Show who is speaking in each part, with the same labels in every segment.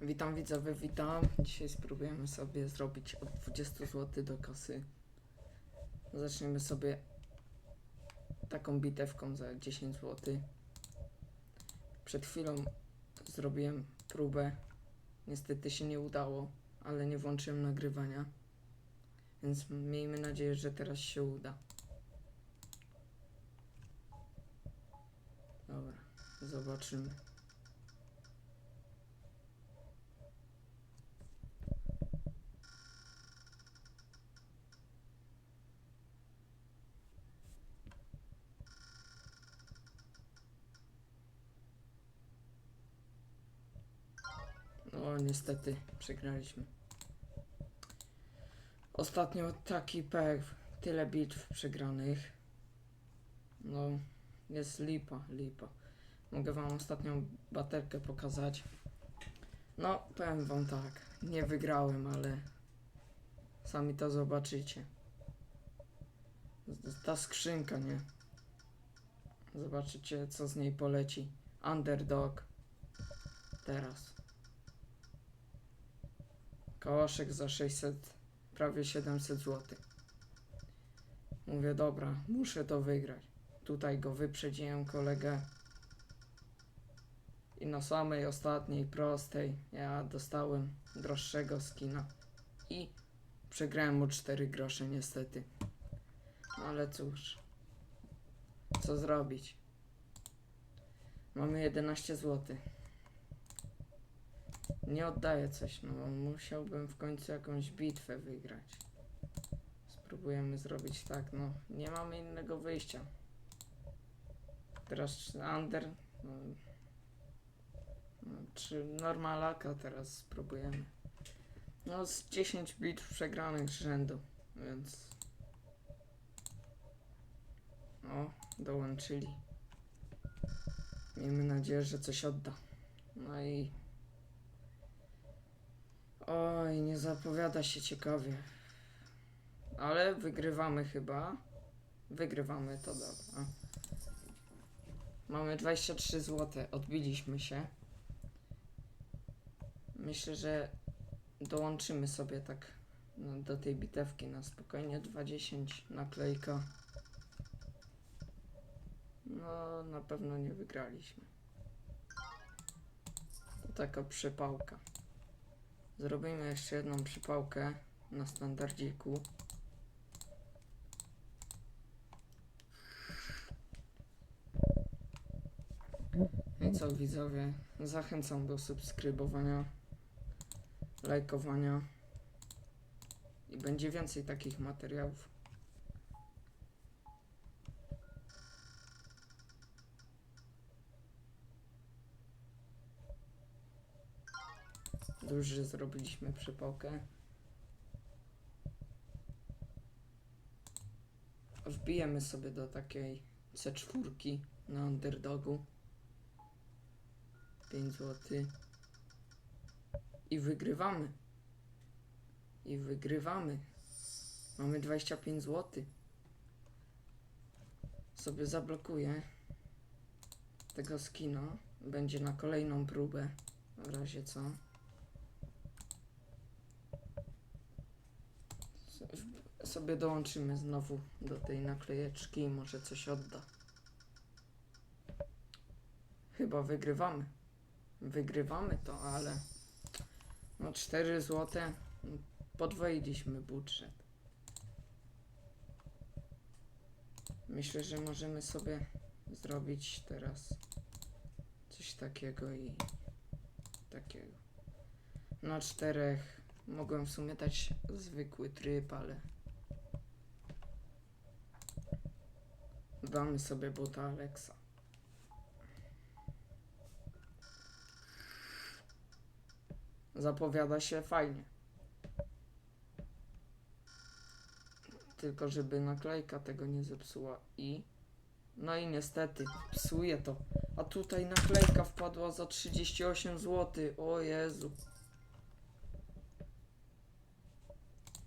Speaker 1: Witam widzowie, witam. Dzisiaj spróbujemy sobie zrobić od 20 zł do kasy. Zaczniemy sobie taką bitewką za 10 zł. Przed chwilą zrobiłem próbę. Niestety się nie udało, ale nie włączyłem nagrywania. Więc miejmy nadzieję, że teraz się uda. Dobra, zobaczymy. Niestety przegraliśmy. Ostatnio taki pech, tyle bitw przegranych. No, jest lipa, lipa. Mogę wam ostatnią baterkę pokazać. No, powiem wam tak, nie wygrałem, ale sami to zobaczycie. Ta skrzynka, nie? Zobaczycie, co z niej poleci. Underdog. Teraz. Kołaszek za 600, prawie 700 zł. Mówię, dobra, muszę to wygrać. Tutaj go wyprzedziłem kolegę. I na samej ostatniej, prostej, ja dostałem droższego skina. I przegrałem o 4 grosze niestety. Ale cóż. Co zrobić? Mamy 11 zł. Nie oddaję coś, no musiałbym w końcu jakąś bitwę wygrać. Spróbujemy zrobić tak, no nie mamy innego wyjścia. Teraz under, no, no, czy normalaka teraz spróbujemy. No z 10 bitw przegranych z rzędu, więc... O, dołączyli. Miejmy nadzieję, że coś odda. No i Oj, nie zapowiada się ciekawie. Ale wygrywamy chyba. Wygrywamy to dobra. Mamy 23 zł, odbiliśmy się. Myślę, że dołączymy sobie tak no, do tej bitewki na spokojnie 20 naklejka. No, na pewno nie wygraliśmy. To taka przypałka. Zrobimy jeszcze jedną przypałkę na standardziku. I co widzowie, zachęcam do subskrybowania, lajkowania i będzie więcej takich materiałów. Dobrze, że zrobiliśmy przypałkę. Wbijemy sobie do takiej C4 na underdogu. 5 zł. I wygrywamy. I wygrywamy. Mamy 25 zł. Sobie zablokuję tego skina. Będzie na kolejną próbę. W razie co. sobie dołączymy znowu do tej naklejeczki i może coś odda. Chyba wygrywamy. Wygrywamy to, ale no 4 złote no, podwoiliśmy budżet. Myślę, że możemy sobie zrobić teraz coś takiego i takiego. Na czterech mogłem w sumie dać zwykły tryb, ale Damy sobie buta Alexa. Zapowiada się fajnie. Tylko żeby naklejka tego nie zepsuła i... No i niestety, psuje to. A tutaj naklejka wpadła za 38 zł. O Jezu.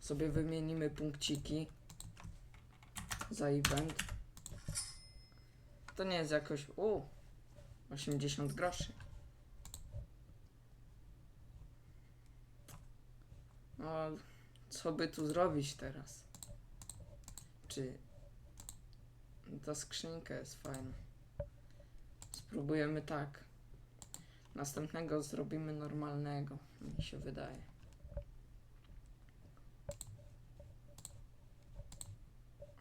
Speaker 1: Sobie wymienimy punkciki za event. To nie jest jakoś. U, 80 groszy. No, co by tu zrobić teraz? Czy ta skrzynka jest fajna? Spróbujemy tak. Następnego zrobimy normalnego, mi się wydaje.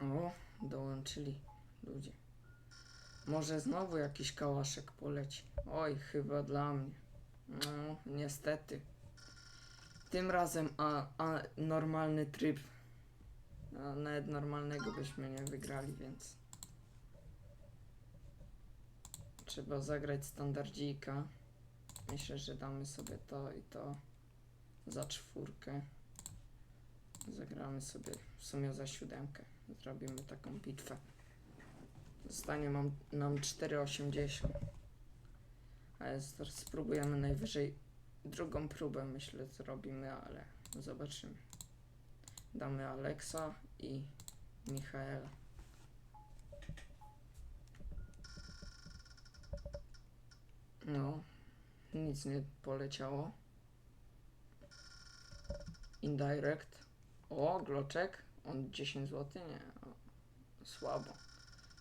Speaker 1: O, dołączyli ludzie. Może znowu jakiś kałaszek poleci. Oj, chyba dla mnie. No, niestety. Tym razem a, a normalny tryb. A nawet normalnego byśmy nie wygrali, więc. Trzeba zagrać standardzika. Myślę, że damy sobie to i to za czwórkę. Zagramy sobie w sumie za siódemkę. Zrobimy taką bitwę. Zostanie mam, nam 4,80. Ale spróbujemy najwyżej drugą próbę, myślę, zrobimy, ale zobaczymy. Damy Aleksa i Michaela. No, nic nie poleciało. Indirect. O, gloczek. On 10 zł? Nie. Słabo.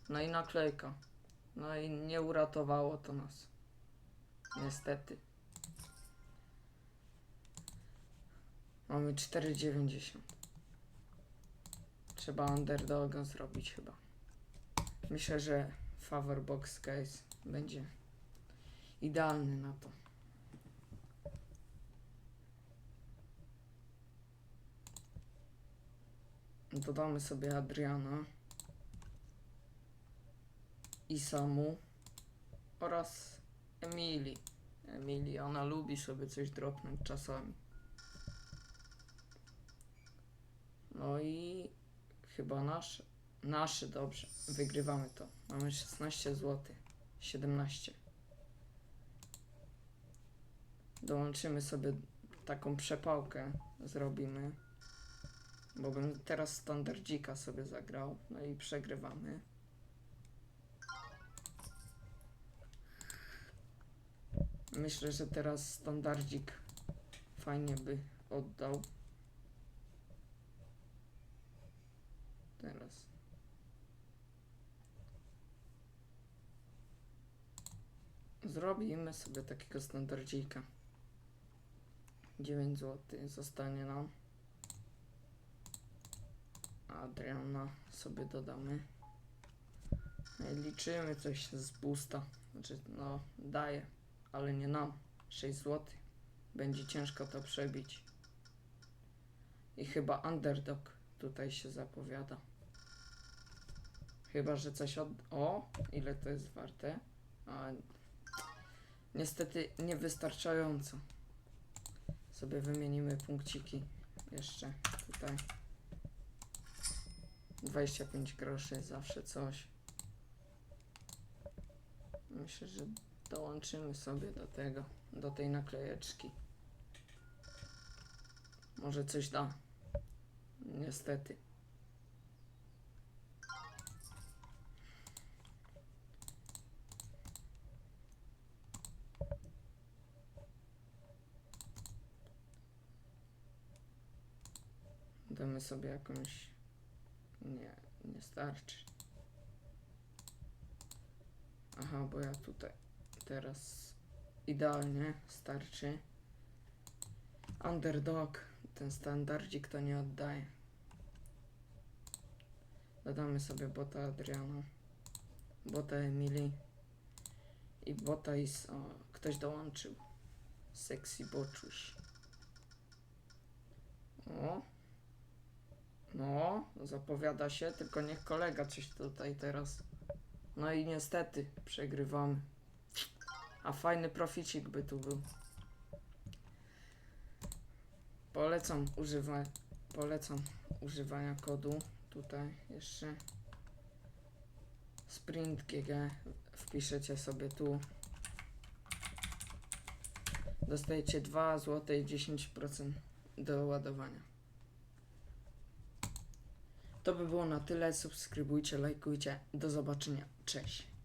Speaker 1: No i naklejka. No i nie uratowało to nas. Niestety. Mamy 4,90. Trzeba underdoga zrobić chyba. Myślę, że favor box case będzie idealny na to. Dodamy sobie Adriana i Samu oraz Emilii. Emilii, ona lubi sobie coś dropnąć czasami. No i chyba nasz. Nasze, dobrze. Wygrywamy to. Mamy 16 zł. 17. Dołączymy sobie taką przepałkę. Zrobimy. Bo bym teraz standardzika sobie zagrał. No i przegrywamy. Myślę, że teraz standardzik fajnie by oddał. Teraz. Zrobimy sobie takiego standardzika. 9 zł zostanie nam. Adriana sobie dodamy. No liczymy coś z boosta. Znaczy, no, daje, ale nie nam. 6 zł. Będzie ciężko to przebić. I chyba underdog tutaj się zapowiada. Chyba, że coś od... O! Ile to jest warte? A, niestety niewystarczająco. Sobie wymienimy punkciki jeszcze tutaj. 25 groszy, zawsze coś. Myślę, że dołączymy sobie do tego, do tej naklejeczki. Może coś da. Niestety. Damy sobie jakąś. Nie, nie starczy. Aha, bo ja tutaj teraz idealnie starczy. Underdog, ten standardzik to nie oddaje. Dodamy sobie bota Adriana, bota Emily i bota is... O, ktoś dołączył. Sexy boczuś. O. No, zapowiada się, tylko niech kolega coś tutaj teraz. No i niestety przegrywamy. A fajny proficik by tu był. Polecam używa polecam używania kodu tutaj jeszcze sprint GG wpiszecie sobie tu dostajecie 2 zł i 10% do ładowania to by było na tyle. Subskrybujcie, lajkujcie. Do zobaczenia, cześć